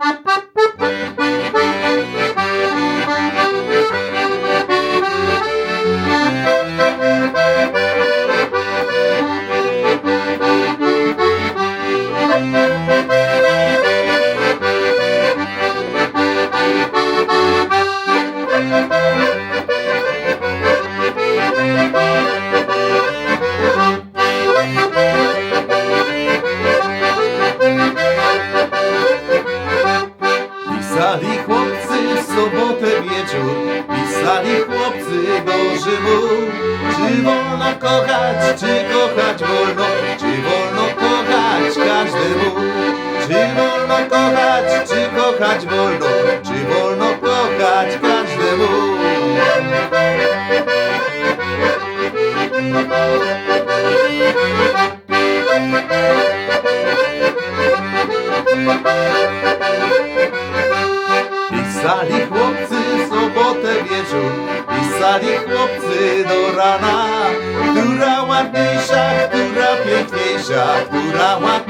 Pisali do Rzymu. Czy wolno kochać, czy kochać wolno, czy wolno kochać każdemu? Czy wolno kochać, czy kochać wolno, czy wolno kochać każdemu? Pisali chłopcy pisali chłopcy do rana. Która ładniejsza, która piękniejsza, która ładniejsza,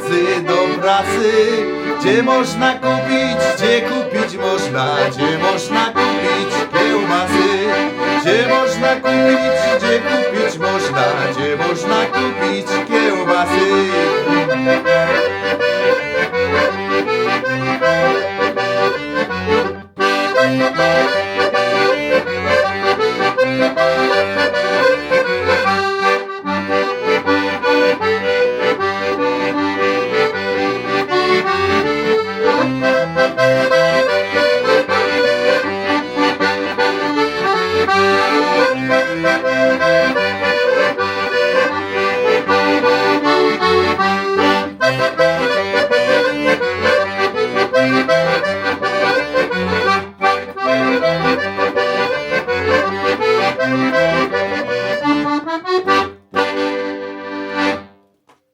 pracy do pracy Gdzie można kupić, gdzie kupić można Gdzie można kupić kiełbasy. Gdzie można kupić, gdzie kupić można Gdzie można kupić